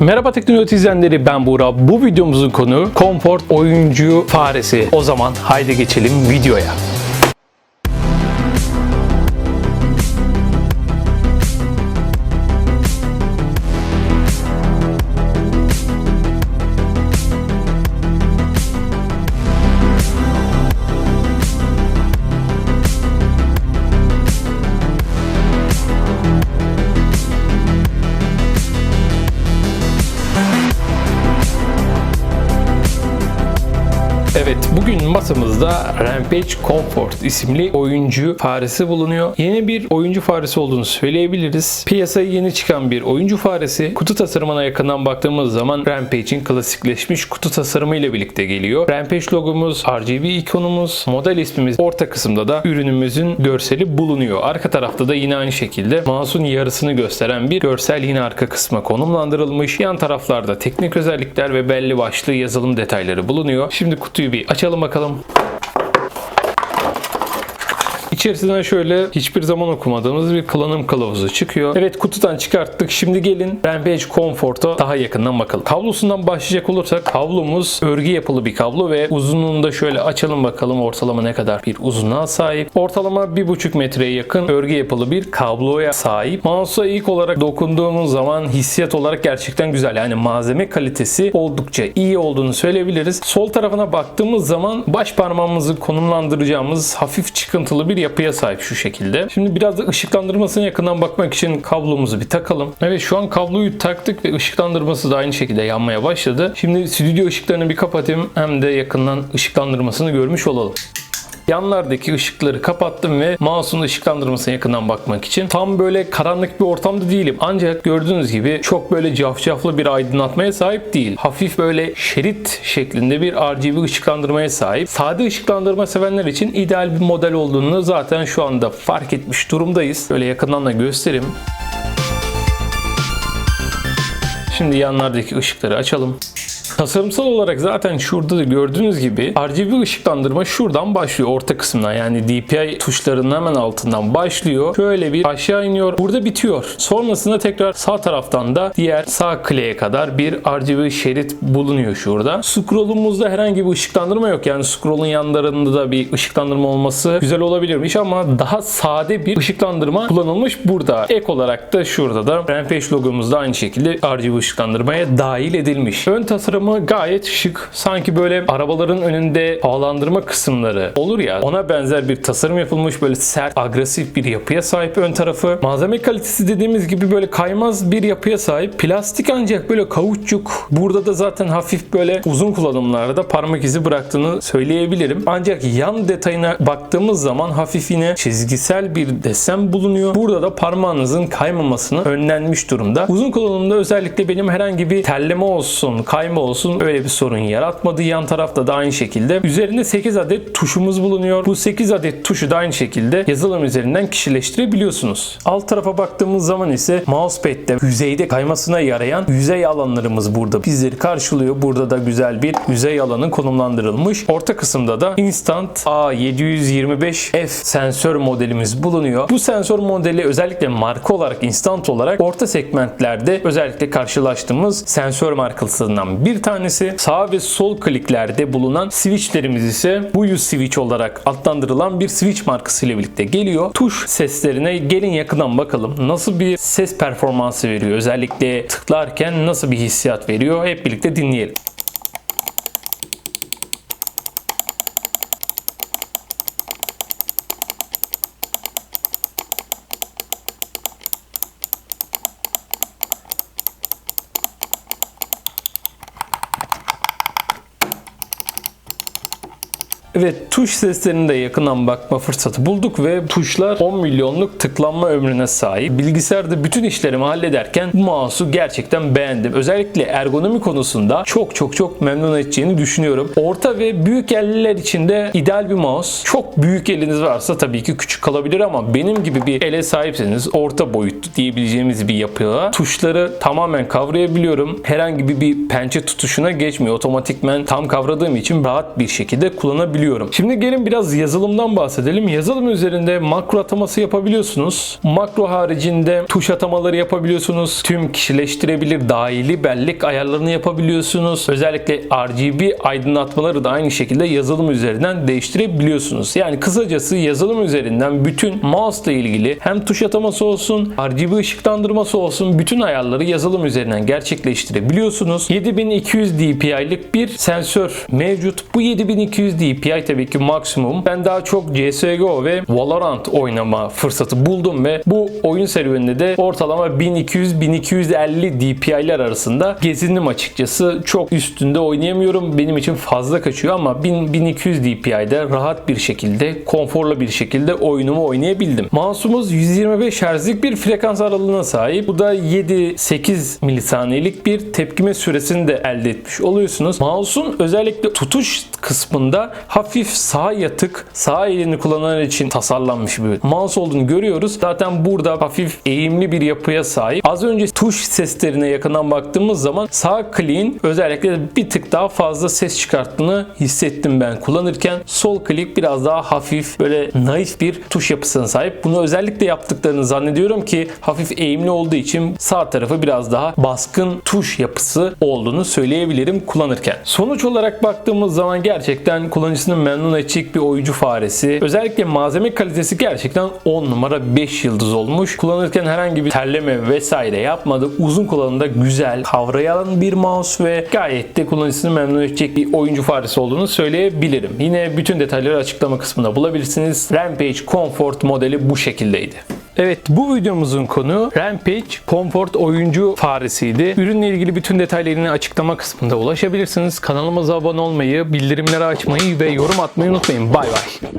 Merhaba Teknoloji izleyenleri ben Buğra. Bu videomuzun konu Comfort oyuncu faresi. O zaman haydi geçelim videoya. Masamızda Rampage Comfort isimli oyuncu faresi bulunuyor. Yeni bir oyuncu faresi olduğunu söyleyebiliriz. Piyasaya yeni çıkan bir oyuncu faresi. Kutu tasarımına yakından baktığımız zaman Rampage'in klasikleşmiş kutu tasarımı ile birlikte geliyor. Rampage logomuz, RGB ikonumuz, model ismimiz orta kısımda da ürünümüzün görseli bulunuyor. Arka tarafta da yine aynı şekilde mouse'un yarısını gösteren bir görsel yine arka kısma konumlandırılmış. Yan taraflarda teknik özellikler ve belli başlı yazılım detayları bulunuyor. Şimdi kutuyu bir açalım bakalım. İçerisinden şöyle hiçbir zaman okumadığımız bir kullanım kılavuzu çıkıyor. Evet kutudan çıkarttık. Şimdi gelin Rampage Comfort'a daha yakından bakalım. Kablosundan başlayacak olursak kablomuz örgü yapılı bir kablo ve uzunluğunu da şöyle açalım bakalım ortalama ne kadar bir uzunluğa sahip. Ortalama 1,5 metreye yakın örgü yapılı bir kabloya sahip. Mouse'a ilk olarak dokunduğumuz zaman hissiyat olarak gerçekten güzel. Yani malzeme kalitesi oldukça iyi olduğunu söyleyebiliriz. Sol tarafına baktığımız zaman baş parmağımızı konumlandıracağımız hafif çıkıntılı bir yapıya sahip şu şekilde. Şimdi biraz da ışıklandırmasına yakından bakmak için kablomuzu bir takalım. Evet şu an kabloyu taktık ve ışıklandırması da aynı şekilde yanmaya başladı. Şimdi stüdyo ışıklarını bir kapatayım hem de yakından ışıklandırmasını görmüş olalım. Yanlardaki ışıkları kapattım ve mouse'un ışıklandırmasına yakından bakmak için tam böyle karanlık bir ortamda değilim. Ancak gördüğünüz gibi çok böyle cafcaflı bir aydınlatmaya sahip değil. Hafif böyle şerit şeklinde bir RGB ışıklandırmaya sahip. Sade ışıklandırma sevenler için ideal bir model olduğunu zaten şu anda fark etmiş durumdayız. Böyle yakından da göstereyim. Şimdi yanlardaki ışıkları açalım. Tasarımsal olarak zaten şurada da gördüğünüz gibi RGB ışıklandırma şuradan başlıyor orta kısımdan yani DPI tuşlarının hemen altından başlıyor. Şöyle bir aşağı iniyor. Burada bitiyor. Sonrasında tekrar sağ taraftan da diğer sağ kliğe kadar bir RGB şerit bulunuyor şurada. Scroll'umuzda herhangi bir ışıklandırma yok. Yani scroll'un yanlarında da bir ışıklandırma olması güzel olabilirmiş ama daha sade bir ışıklandırma kullanılmış burada. Ek olarak da şurada da Rampage logomuz da aynı şekilde RGB ışıklandırmaya dahil edilmiş. Ön tasarım tasarımı gayet şık. Sanki böyle arabaların önünde havalandırma kısımları olur ya ona benzer bir tasarım yapılmış böyle sert agresif bir yapıya sahip ön tarafı. Malzeme kalitesi dediğimiz gibi böyle kaymaz bir yapıya sahip. Plastik ancak böyle kauçuk. Burada da zaten hafif böyle uzun kullanımlarda parmak izi bıraktığını söyleyebilirim. Ancak yan detayına baktığımız zaman hafif yine çizgisel bir desen bulunuyor. Burada da parmağınızın kaymamasını önlenmiş durumda. Uzun kullanımda özellikle benim herhangi bir terleme olsun, kayma olsun öyle bir sorun yaratmadı. Yan tarafta da aynı şekilde. Üzerinde 8 adet tuşumuz bulunuyor. Bu 8 adet tuşu da aynı şekilde yazılım üzerinden kişileştirebiliyorsunuz. Alt tarafa baktığımız zaman ise mousepad'de yüzeyde kaymasına yarayan yüzey alanlarımız burada bizleri karşılıyor. Burada da güzel bir yüzey alanı konumlandırılmış. Orta kısımda da Instant A725F sensör modelimiz bulunuyor. Bu sensör modeli özellikle marka olarak Instant olarak orta segmentlerde özellikle karşılaştığımız sensör markasından bir tanesi. Sağ ve sol kliklerde bulunan switchlerimiz ise bu yüz switch olarak adlandırılan bir switch markası ile birlikte geliyor. Tuş seslerine gelin yakından bakalım. Nasıl bir ses performansı veriyor? Özellikle tıklarken nasıl bir hissiyat veriyor? Hep birlikte dinleyelim. Evet tuş seslerine de yakından bakma fırsatı bulduk ve tuşlar 10 milyonluk tıklanma ömrüne sahip. Bilgisayarda bütün işlerimi hallederken bu mouse'u gerçekten beğendim. Özellikle ergonomi konusunda çok çok çok memnun edeceğini düşünüyorum. Orta ve büyük eller için de ideal bir mouse. Çok büyük eliniz varsa tabii ki küçük kalabilir ama benim gibi bir ele sahipseniz orta boyutlu diyebileceğimiz bir yapıya tuşları tamamen kavrayabiliyorum. Herhangi bir pençe tutuşuna geçmiyor. Otomatikmen tam kavradığım için rahat bir şekilde kullanabiliyorum düşünebiliyorum. Şimdi gelin biraz yazılımdan bahsedelim. Yazılım üzerinde makro ataması yapabiliyorsunuz. Makro haricinde tuş atamaları yapabiliyorsunuz. Tüm kişileştirebilir dahili bellek ayarlarını yapabiliyorsunuz. Özellikle RGB aydınlatmaları da aynı şekilde yazılım üzerinden değiştirebiliyorsunuz. Yani kısacası yazılım üzerinden bütün mouse ile ilgili hem tuş ataması olsun, RGB ışıklandırması olsun bütün ayarları yazılım üzerinden gerçekleştirebiliyorsunuz. 7200 dpi'lik bir sensör mevcut. Bu 7200 dpi tabii ki maksimum. Ben daha çok CSGO ve Valorant oynama fırsatı buldum ve bu oyun serüveninde de ortalama 1200-1250 dpi'ler arasında gezindim açıkçası. Çok üstünde oynayamıyorum. Benim için fazla kaçıyor ama 1000-1200 dpi'de rahat bir şekilde, konforlu bir şekilde oyunumu oynayabildim. Mouse'umuz 125 Hz'lik bir frekans aralığına sahip. Bu da 7-8 milisaniyelik bir tepkime süresini de elde etmiş oluyorsunuz. Mouse'un özellikle tutuş kısmında hafif sağ yatık, sağ elini kullananlar için tasarlanmış bir mouse olduğunu görüyoruz. Zaten burada hafif eğimli bir yapıya sahip. Az önce tuş seslerine yakından baktığımız zaman sağ kliğin özellikle bir tık daha fazla ses çıkarttığını hissettim ben kullanırken. Sol klik biraz daha hafif böyle naif bir tuş yapısına sahip. Bunu özellikle yaptıklarını zannediyorum ki hafif eğimli olduğu için sağ tarafı biraz daha baskın tuş yapısı olduğunu söyleyebilirim kullanırken. Sonuç olarak baktığımız zaman gerçekten kullanıcısını memnun edecek bir oyuncu faresi. Özellikle malzeme kalitesi gerçekten 10 numara 5 yıldız olmuş. Kullanırken herhangi bir terleme vesaire yapmadı. Uzun kullanımda güzel, kavrayan bir mouse ve gayet de kullanıcısını memnun edecek bir oyuncu faresi olduğunu söyleyebilirim. Yine bütün detayları açıklama kısmında bulabilirsiniz. Rampage Comfort modeli bu şekildeydi. Evet bu videomuzun konu Rampage Comfort oyuncu faresiydi. Ürünle ilgili bütün detaylarını açıklama kısmında ulaşabilirsiniz. Kanalımıza abone olmayı, bildirimleri açmayı ve yorum atmayı unutmayın. Bay bay.